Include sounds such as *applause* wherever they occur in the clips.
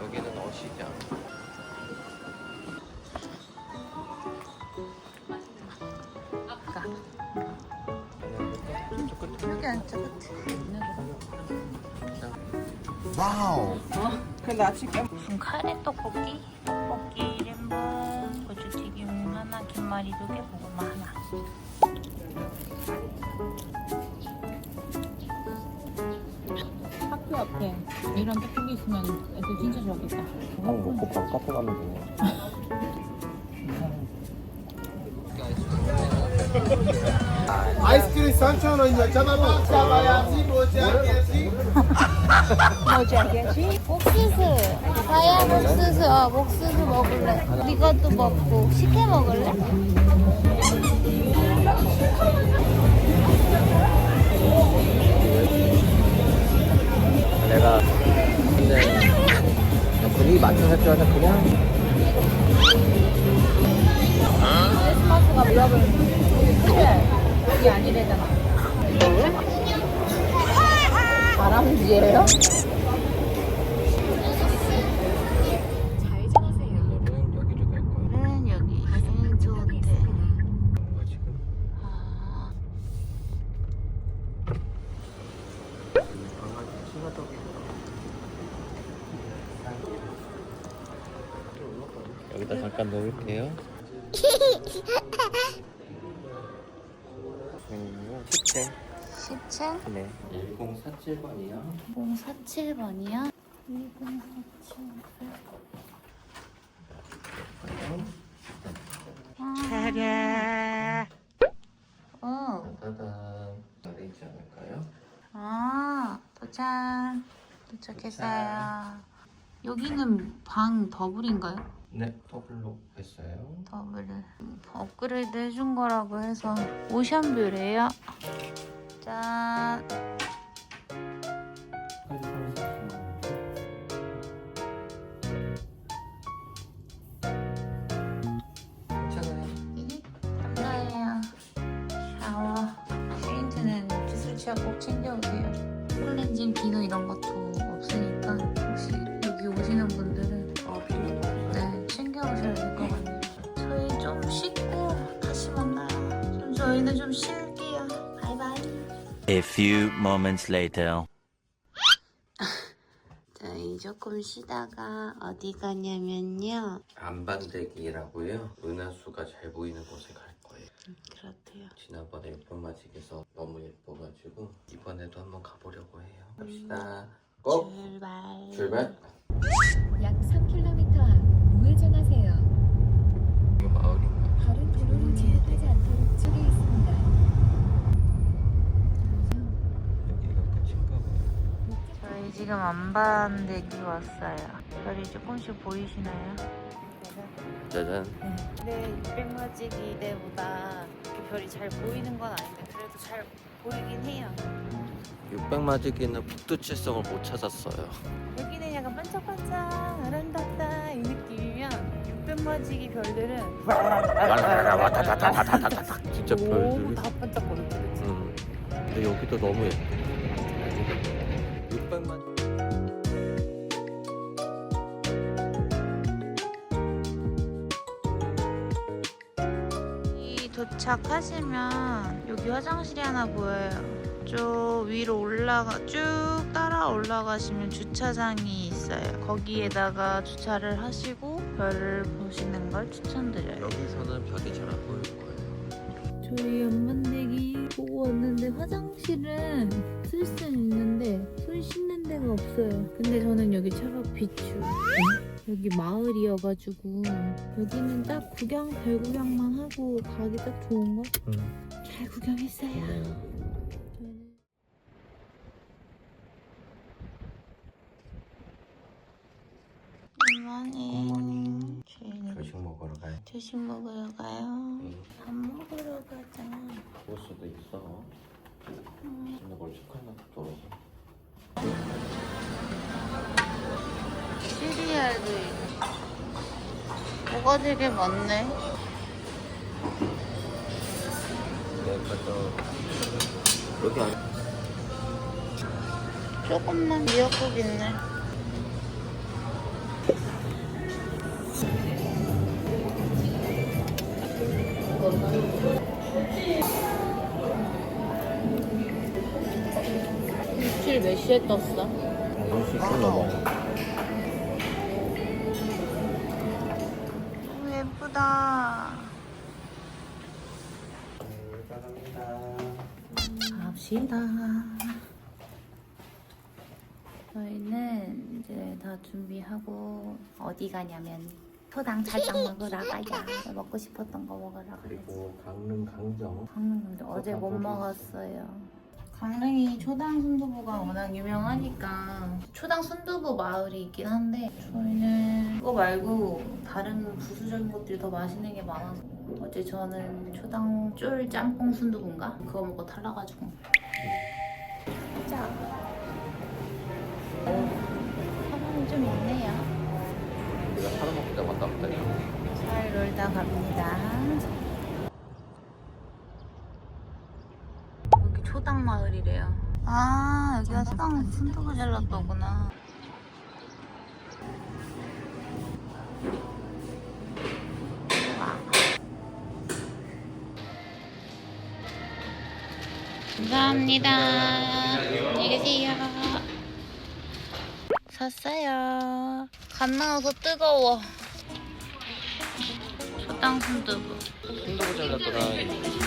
여기는 어시장. 여기 앉자 같아. 와우. 아침 깨 무슨 카레 떡볶이 이런 떡볶이 있으면 애들 진짜 좋아하겠다. 밥 먹고 바로 카페 가면 되네. 아이스크림 3,000원이야. 잡아봐. 잡아야지. 뭐지 알겠지? *laughs* 뭐지 알겠지? 옥수수. 다이아 옥수수. 어, 옥수수 먹을래. 이것도 먹고. 식혜 먹을래? 내가 근데 분위기 맞춰서 할줄 알았는데 그냥 크리스마스가 미역은 여기 아니래잖아. 다람쥐예요? 오늘은 여기로 갈 거야. 오늘은 여기 인조 호텔. 뭐야, 지금? 아, 강아지 친화적이고. 여기다 잠깐 놓을게요. 음, 10대. 10층? 네. 1047번이요. 2047번이야? 2047. 어, 따단. 아래 있지 않을까요? 아, 도착. 도착했어요. 여기는 방 더블인가요? 네, 더블로 했어요. 더블을 업그레이드 해준 거라고 해서 오션뷰래요. 짠. 괜찮아요. 샤워. 페인트는 술 취하 꼭 챙겨오세요. 콜렌징 비누 이런 것도 좀 쉴게요. 바이바이. A few moments later. *laughs* 저희 조금 쉬다가 어디 가냐면요. 안반대기라고요. 은하수가 잘 보이는 곳에 갈 거예요. 그렇대요. 지난번에 예쁜마직에서 너무 예뻐가지고 이번에도 한번 가보려고 해요. 갑시다. 고! 출발. 출발! 약 3km 앞 우회전하세요. 이거 마을인가? 다른 도로를 진입하지 않도록 쪽에 있습니다. 여기가 끝인가 봐요. 저희 지금 안반대기 왔어요. 별이 조금씩 보이시나요? 짜잔. 근데 600마지기 때보다 이렇게 별이 잘 보이는 건 아닌데 그래도 잘 보이긴 해요. 600마지기는 북두칠성을 못 찾았어요. 여기는 약간 반짝반짝 아름답다 이 느낌이면 600마지기 별들은 진짜 너무 별들이. 다 반짝거리죠. 그치? 음. 근데 여기도 너무 예뻐. 600만. 이 도착하시면 여기 화장실이 하나 보여요. 쭉 위로 올라가 쭉 따라 올라가시면 주차장이 있어요. 거기에다가 주차를 하시고 별을 보시는 걸 추천드려요. 여기서는 별이 잘 안 보일 거예요. 저희 연만대기 보고 왔는데 화장실은 쓸수 있는데 손 씻는 데가 없어요. 근데 저는 여기 차박 비추. 여기 마을이어가지고 여기는 딱 구경 별 구경만 하고 가기 딱 좋은 거. 음. 잘 구경했어요. 네. 저는 굿모닝. 저희는 조식 먹으러 가요. 조식 먹으러 가요. 음. 밥 먹으러 가자. 볼 수도 있어. 근데 뭘 축하나 떨어져. 시리얼도 있고. 뭐가 되게 많네. 내가 저 여기 안 조금만 미역국 있네. 일주일 몇 시에 떴어? 10시 넘어. 너 예쁘다. 갑시다. 저희는 이제 다 준비하고 어디 가냐면 토당 찰떡 먹으러 가야. 먹고 싶었던 거 먹으러 가야지. 그리고 강릉 강정. 강릉 어제 못 먹었어요. 강릉이 초당 순두부가 워낙 유명하니까 초당 순두부 마을이 있긴 한데 저희는 그거 말고 다른 부수적인 것들이 더 맛있는 게 많아서 어제 저는 초당 쫄 짬뽕 순두부인가? 그거 먹고 탈라가지고 자 사람이 좀 있네요 우리가 사람 먹자 왔다 갔다 해. 잘 놀다 갑니다. 여기 초당 마을이래요. 아 여기가 초당 순두부 젤라또구나. 감사합니다. 안녕히 계세요. 샀어요. 갓 나와서 뜨거워. 초당 순두부. 순두부 잘랐더라.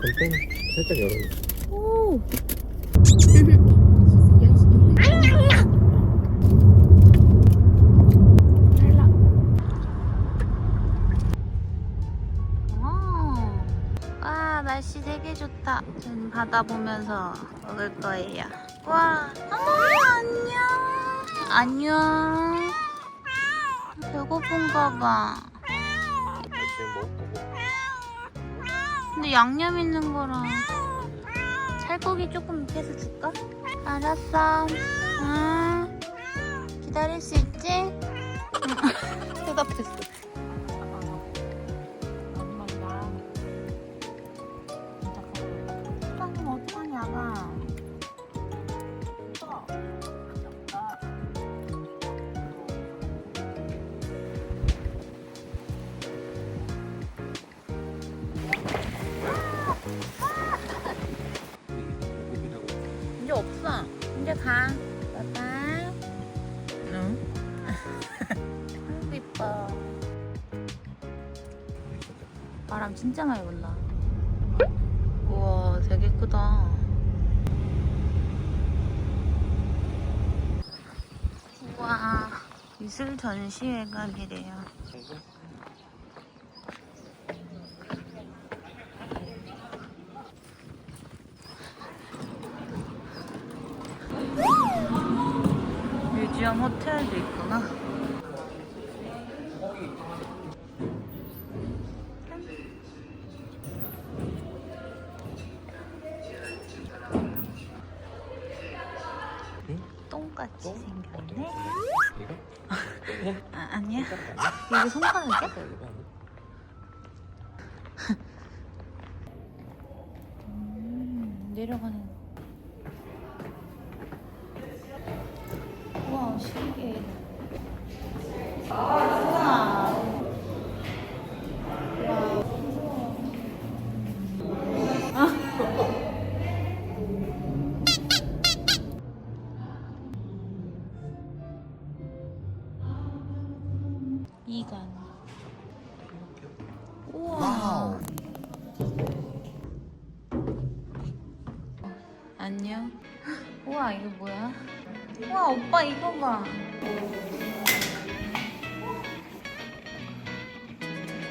그럼 pen 살짝 열어. 오! 어. 와, 날씨 되게 좋다. 지금 바다 보면서 먹을 거예요. 와, 어머, 안녕. 안녕. 배고픈가 봐. 지금 거고. 근데 양념 있는 거랑 살코기 조금 밑에서 줄까? 알았어. 응. 기다릴 수 있지? 응. *laughs* 대답했어. 이제 없어. 이제 가. 빠빠. 응? 아이고 이뻐. 바람 진짜 많이 분다. 우와, 되게 크다. 우와, 미술 전시회관이래요. 뮤지엄 호텔도 있구나. 똥같이 생겼네. 이거? *laughs* 아, 아니야. 이게 손가락이야? 아니야? *laughs* 음, 내려가는. 이거 뭐야? 우와 오빠 이거 봐.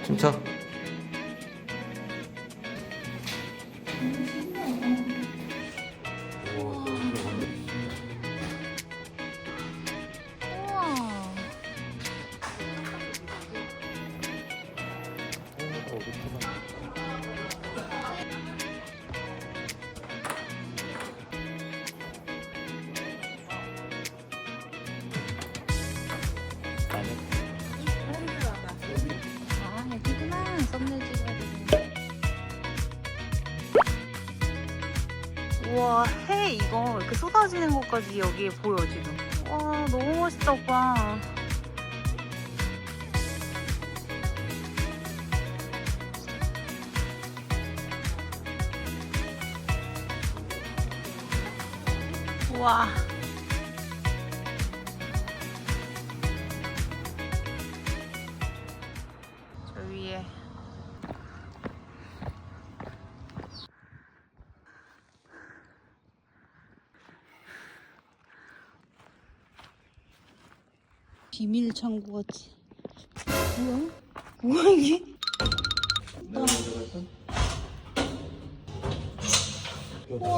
침착. 이거 이렇게 쏟아지는 것까지 여기에 보여 지금. 와 너무 멋있다 오빠. 우와 비밀 창고 같이 뭐야? 뭐야 이게? 우와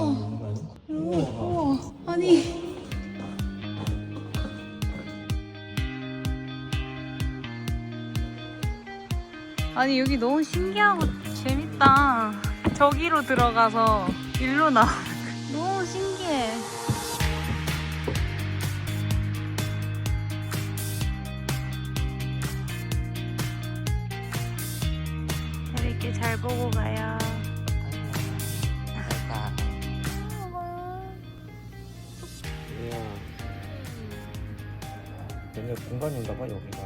우와 우와 아니 아니 여기 너무 신기하고 재밌다. 저기로 들어가서 일로 나. *laughs* 너무 신기해. 100원인가 봐 여기.